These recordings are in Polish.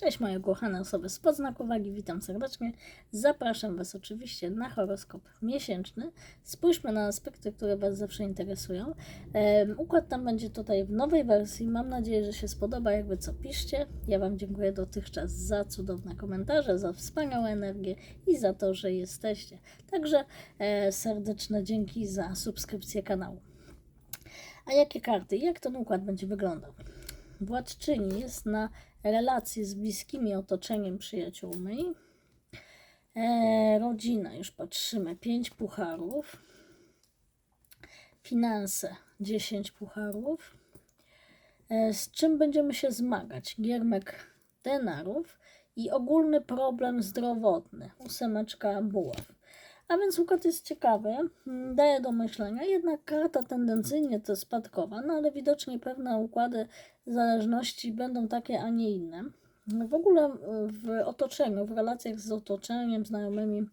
Cześć moje kochane osoby z podznaku wagi, witam serdecznie. Zapraszam Was oczywiście na horoskop miesięczny. Spójrzmy na aspekty, które Was zawsze interesują. Em, układ tam będzie tutaj w nowej wersji. Mam nadzieję, że się spodoba. Jakby co piszcie. Ja Wam dziękuję dotychczas za cudowne komentarze, za wspaniałą energię i za to, że jesteście. Także e, serdeczne dzięki za subskrypcję kanału. A jakie karty? Jak ten układ będzie wyglądał? Władczyni jest na relacje z bliskimi otoczeniem, przyjaciółmi. E, rodzina, już patrzymy, 5 pucharów. Finanse, 10 pucharów. E, z czym będziemy się zmagać? Giermek denarów i ogólny problem zdrowotny, ósemeczka buław. A więc układ jest ciekawy, mm, daje do myślenia, jednak karta tendencyjnie to spadkowa, no ale widocznie pewne układy zależności będą takie, a nie inne. W ogóle w otoczeniu, w relacjach z otoczeniem, znajomymi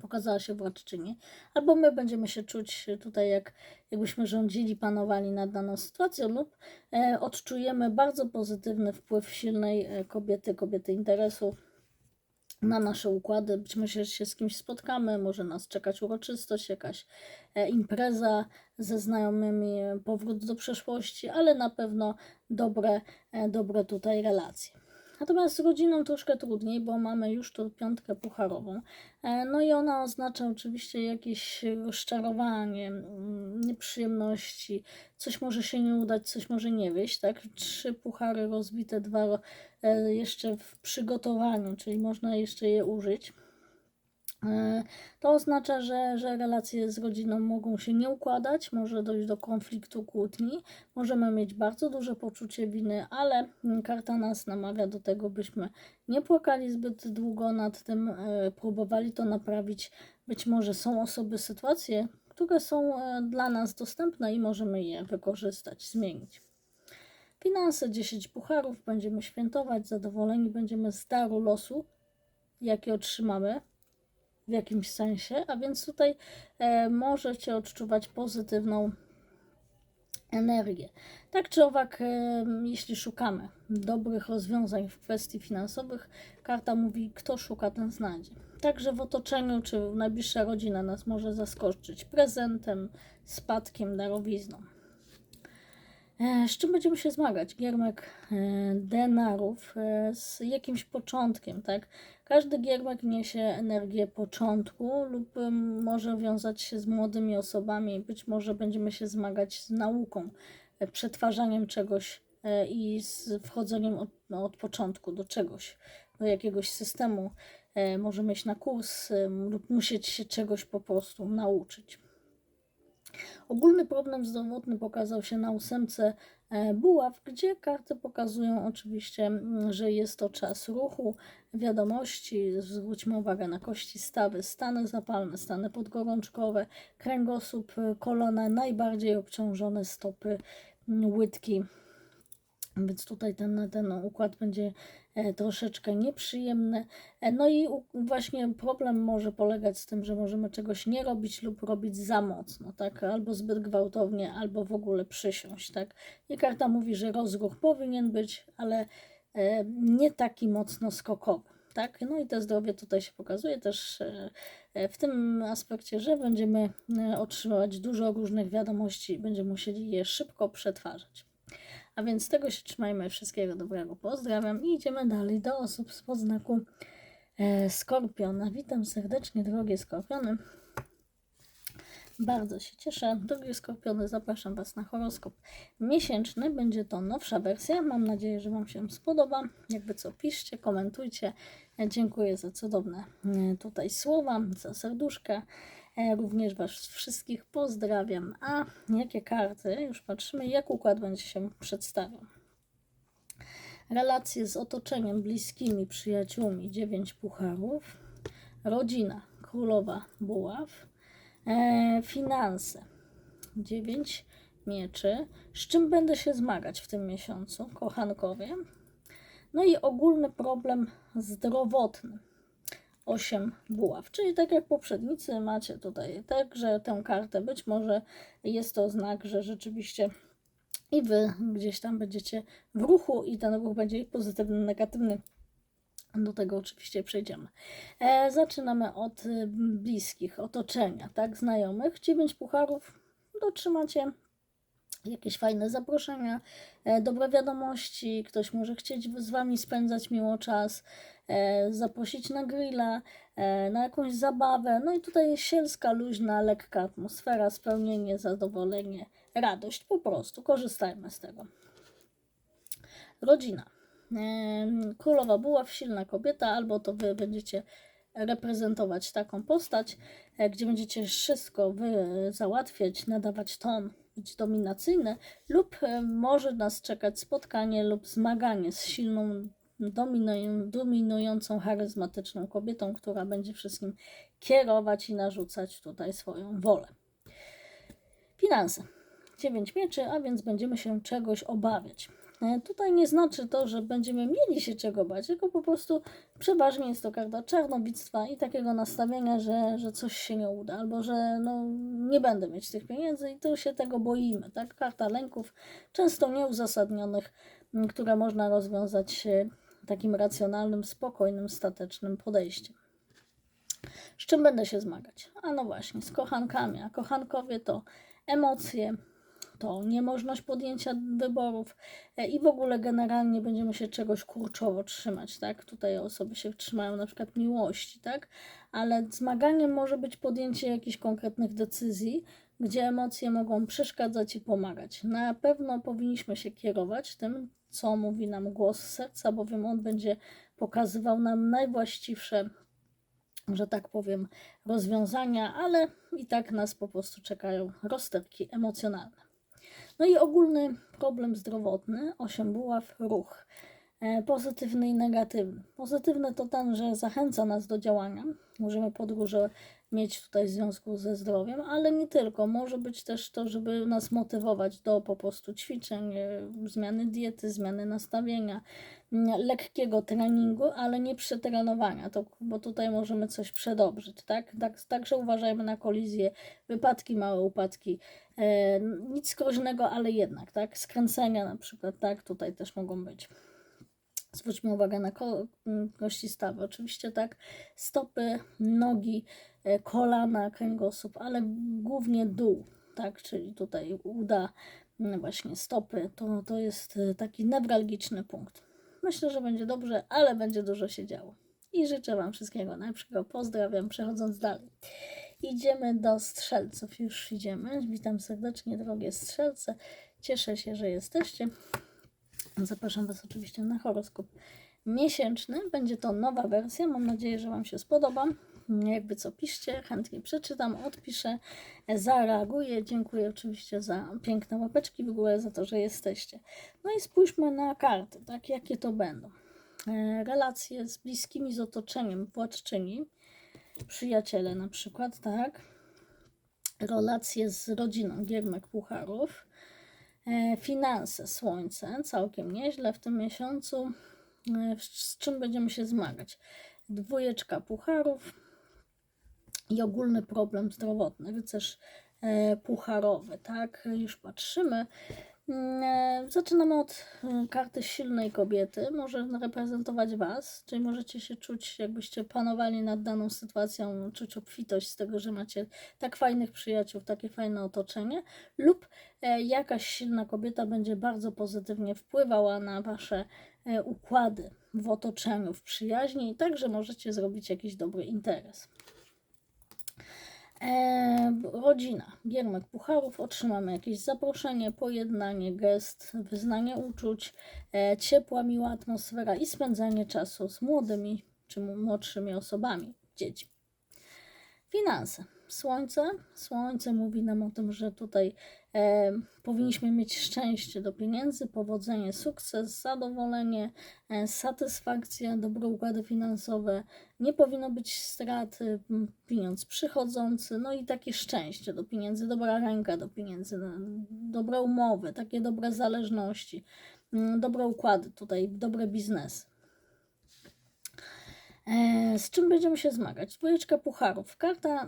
pokazała się władczyni, albo my będziemy się czuć tutaj, jak, jakbyśmy rządzili, panowali nad daną sytuacją, lub e, odczujemy bardzo pozytywny wpływ silnej e, kobiety, kobiety interesu na nasze układy. Być może się z kimś spotkamy, może nas czekać uroczystość, jakaś e, impreza ze znajomymi, e, powrót do przeszłości, ale na pewno dobre, e, dobre tutaj relacje. Natomiast z rodziną troszkę trudniej, bo mamy już tu piątkę pucharową. E, No i ona oznacza oczywiście jakieś rozczarowanie, mm, nieprzyjemności, coś może się nie udać, coś może nie wyjść, tak? Trzy puchary rozbite, dwa e, jeszcze w przygotowaniu, czyli można jeszcze je użyć. To oznacza, że, że relacje z rodziną mogą się nie układać, może dojść do konfliktu, kłótni, możemy mieć bardzo duże poczucie winy, ale karta nas namawia do tego, byśmy nie płakali zbyt długo nad tym, e, próbowali to naprawić. Być może są osoby, sytuacje, które są e, dla nas dostępne i możemy je wykorzystać, zmienić. Finanse 10 pucharów, będziemy świętować, zadowoleni będziemy z daru losu, jaki otrzymamy w jakimś sensie, a więc tutaj e, możecie odczuwać pozytywną energię. Tak czy owak, e, jeśli szukamy dobrych rozwiązań w kwestii finansowych, karta mówi, kto szuka, ten znajdzie. Także w otoczeniu czy najbliższa rodzina nas może zaskoczyć prezentem, spadkiem, darowizną. E, Z czym będziemy się zmagać? Giermek e, denarów e, z jakimś początkiem, tak? Każdy giermek niesie energię początku lub może wiązać się z młodymi osobami. Być może będziemy się zmagać z nauką, przetwarzaniem czegoś i z wchodzeniem od, no, od początku do czegoś, do jakiegoś systemu. E, Możemy iść na kurs lub musieć się czegoś po prostu nauczyć. Ogólny problem zdrowotny pokazał się na ósemce e, buław, gdzie karty pokazują oczywiście, że jest to czas ruchu, wiadomości. Zwróćmy uwagę na kości stawy, stany zapalne, stany podgorączkowe, kręgosłup, e, kolana, najbardziej obciążone stopy, łydki. Więc tutaj ten, ten układ będzie e, troszeczkę nieprzyjemny. E, No i właśnie problem może polegać z tym, że możemy czegoś nie robić lub robić za mocno, tak? Albo zbyt gwałtownie, albo w ogóle przysiąść, tak? I karta mówi, że rozruch powinien być, ale e, nie taki mocno skokowy. Tak? No i to zdrowie tutaj się pokazuje też w tym aspekcie, że będziemy otrzymywać dużo różnych wiadomości i będziemy musieli je szybko przetwarzać. A więc tego się trzymajmy. Wszystkiego dobrego. Pozdrawiam i idziemy dalej do osób z podznaku e, Skorpiona. Witam serdecznie, drogie Skorpiony. Bardzo się cieszę. Drogie Skorpiony, zapraszam Was na horoskop miesięczny. Będzie to nowsza wersja. Mam nadzieję, że Wam się spodoba. Jakby co, piszcie, komentujcie. E, Dziękuję za cudowne e, tutaj słowa, za serduszka. E, Również Was wszystkich pozdrawiam. A jakie karty? Już patrzymy, jak układ będzie się przedstawiał. Relacje z otoczeniem, bliskimi, przyjaciółmi 9 pucharów. Rodzina, królowa buław. E, finanse 9 mieczy. Z czym będę się zmagać w tym miesiącu, kochankowie? No i ogólny problem zdrowotny. 8 buław. Czyli tak jak poprzednicy macie tutaj także tę kartę. Być może jest to znak, że rzeczywiście i wy gdzieś tam będziecie w ruchu i ten ruch będzie pozytywny, negatywny Do tego oczywiście przejdziemy. E, zaczynamy od y, bliskich, otoczenia, tak, znajomych. Dziewięć pucharów, dotrzymacie jakieś fajne zaproszenia, e, dobre wiadomości, ktoś może chcieć z Wami spędzać miło czas, e, zaprosić na grilla, e, na jakąś zabawę. No i tutaj sielska, luźna, lekka atmosfera, spełnienie, zadowolenie, radość, po prostu korzystajmy z tego. Rodzina. Królowa Buław, silna kobieta, albo to Wy będziecie reprezentować taką postać, gdzie będziecie wszystko wy załatwiać, nadawać ton, być dominacyjne, lub e, może nas czekać spotkanie lub zmaganie z silną, dominują, dominującą, charyzmatyczną kobietą, która będzie wszystkim kierować i narzucać tutaj swoją wolę. Finanse. 9 mieczy, a więc będziemy się czegoś obawiać. E, Tutaj nie znaczy to, że będziemy mieli się czego bać, tylko po prostu przeważnie jest to karta czarnobictwa i takiego nastawienia, że, że coś się nie uda, albo że no, nie będę mieć tych pieniędzy i to się tego boimy. Tak? Karta lęków, często nieuzasadnionych, które można rozwiązać e, takim racjonalnym, spokojnym, statecznym podejściem. Z czym będę się zmagać? A no właśnie, z kochankami. A kochankowie to emocje, to niemożność podjęcia wyborów e, i w ogóle generalnie będziemy się czegoś kurczowo trzymać, tak? Tutaj osoby się trzymają na przykład miłości, tak? Ale zmaganiem może być podjęcie jakichś konkretnych decyzji, gdzie emocje mogą przeszkadzać i pomagać. Na pewno powinniśmy się kierować tym, co mówi nam głos serca, bowiem on będzie pokazywał nam najwłaściwsze że tak powiem, rozwiązania, ale i tak nas po prostu czekają rozterki emocjonalne. No i ogólny problem zdrowotny, 8 buław, ruch. E, Pozytywny i negatywny. Pozytywny to ten, że zachęca nas do działania. Możemy podróże mieć tutaj w związku ze zdrowiem, ale nie tylko. Może być też to, żeby nas motywować do po prostu ćwiczeń, e, zmiany diety, zmiany nastawienia, m, lekkiego treningu, ale nie przetrenowania, to, bo tutaj możemy coś przedobrzyć, tak? tak? Także uważajmy na kolizje, wypadki, małe upadki, e, nic groźnego, ale jednak, tak? Skręcenia na przykład, tak? Tutaj też mogą być. Zwróćmy uwagę na ko- kości stawy. Oczywiście tak, stopy, nogi, e, kolana, kręgosłup, ale głównie dół, tak, czyli tutaj uda, m, właśnie stopy, to, to jest e, taki newralgiczny punkt. Myślę, że będzie dobrze, ale będzie dużo się działo. I życzę Wam wszystkiego najlepszego. Pozdrawiam, przechodząc dalej. Idziemy do strzelców, już idziemy. Witam serdecznie, drogie strzelce. Cieszę się, że jesteście. Zapraszam Was oczywiście na horoskop miesięczny. Będzie to nowa wersja. Mam nadzieję, że Wam się spodoba. Jakby co piszcie, chętnie przeczytam, odpiszę, zareaguję. Dziękuję oczywiście za piękne łapeczki w górę, za to, że jesteście. No i spójrzmy na karty, tak, jakie to będą. E, Relacje z bliskimi, z otoczeniem, władczyni, przyjaciele na przykład, tak. Relacje z rodziną, giermek pucharów. E, Finanse, słońce, całkiem nieźle w tym miesiącu. E, Z czym będziemy się zmagać? Dwójeczka pucharów i ogólny problem zdrowotny, rycerz e, pucharowy, tak? Już patrzymy. Mm, e, Zaczynamy od e, karty silnej kobiety. Może reprezentować Was, czyli możecie się czuć, jakbyście panowali nad daną sytuacją, czuć obfitość z tego, że macie tak fajnych przyjaciół, takie fajne otoczenie, lub e, jakaś silna kobieta będzie bardzo pozytywnie wpływała na Wasze e, układy w otoczeniu, w przyjaźni i także możecie zrobić jakiś dobry interes. E, rodzina, giermek pucharów, otrzymamy jakieś zaproszenie, pojednanie, gest, wyznanie uczuć, e, ciepła, miła atmosfera i spędzanie czasu z młodymi czy młodszymi osobami, dziećmi. Finanse. Słońce. Słońce mówi nam o tym, że tutaj e, powinniśmy mieć szczęście do pieniędzy, powodzenie, sukces, zadowolenie, e, satysfakcja, dobre układy finansowe. Nie powinno być straty, m, pieniądz przychodzący, no i takie szczęście do pieniędzy, dobra ręka do pieniędzy, dobre umowy, takie dobre zależności, dobre układy tutaj, dobre biznesy. E, Z czym będziemy się zmagać? Dwójeczka pucharów. Karta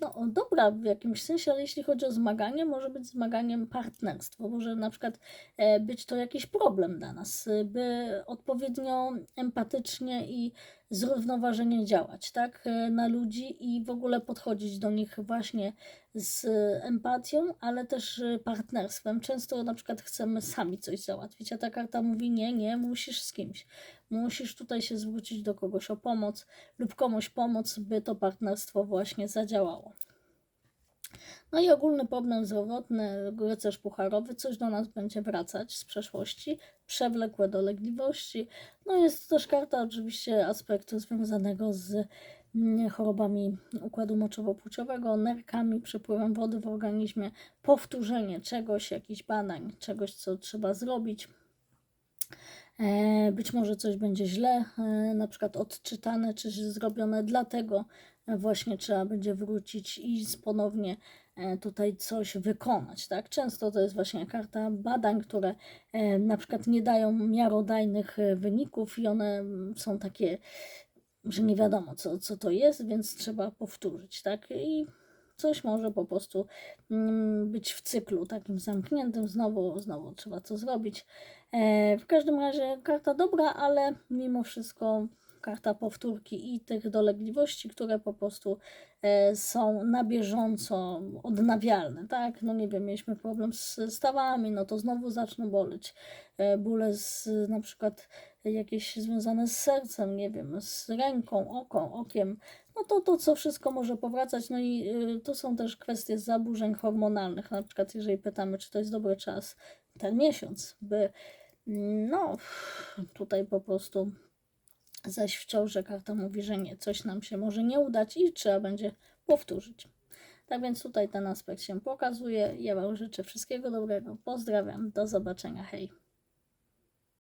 no, dobra w jakimś sensie, ale jeśli chodzi o zmaganie, może być zmaganiem partnerstwo. Może na przykład e, być to jakiś problem dla nas, y, by odpowiednio empatycznie i zrównoważenie działać, tak, e, na ludzi i w ogóle podchodzić do nich właśnie z empatią, ale też y, partnerstwem. Często na przykład chcemy sami coś załatwić, a ta karta mówi nie, nie, musisz z kimś. Musisz tutaj się zwrócić do kogoś o pomoc lub komuś pomóc, by to partnerstwo właśnie zadziałało. No i ogólny problem zdrowotny, rycerz pucharowy, coś do nas będzie wracać z przeszłości, przewlekłe dolegliwości. No jest też karta oczywiście aspektu związanego z mm, chorobami układu moczowo-płciowego, nerkami, przepływem wody w organizmie, powtórzenie czegoś, jakichś badań, czegoś, co trzeba zrobić. E, Być może coś będzie źle, e, na przykład odczytane czy zrobione, dlatego właśnie trzeba będzie wrócić i ponownie e, tutaj coś wykonać. Tak? Często to jest właśnie karta badań, które e, na przykład nie dają miarodajnych e, wyników i one mm, są takie, że nie wiadomo co, co to jest, więc trzeba powtórzyć. Tak? I coś może po prostu mm, być w cyklu takim zamkniętym, znowu, znowu trzeba to zrobić. W każdym razie karta dobra, ale mimo wszystko karta powtórki i tych dolegliwości, które po prostu e, są na bieżąco odnawialne, tak? No nie wiem, mieliśmy problem z stawami, no to znowu zaczną boleć. E, bóle z na przykład jakieś związane z sercem, nie wiem, z ręką, oką, okiem, no to to, co wszystko może powracać, no i y, to są też kwestie zaburzeń hormonalnych, na przykład jeżeli pytamy, czy to jest dobry czas, ten miesiąc, by no tutaj po prostu zaś w ciąży karta mówi, że nie, coś nam się może nie udać i trzeba będzie powtórzyć. Tak więc tutaj ten aspekt się pokazuje. Ja Wam życzę wszystkiego dobrego. Pozdrawiam. Do zobaczenia. Hej.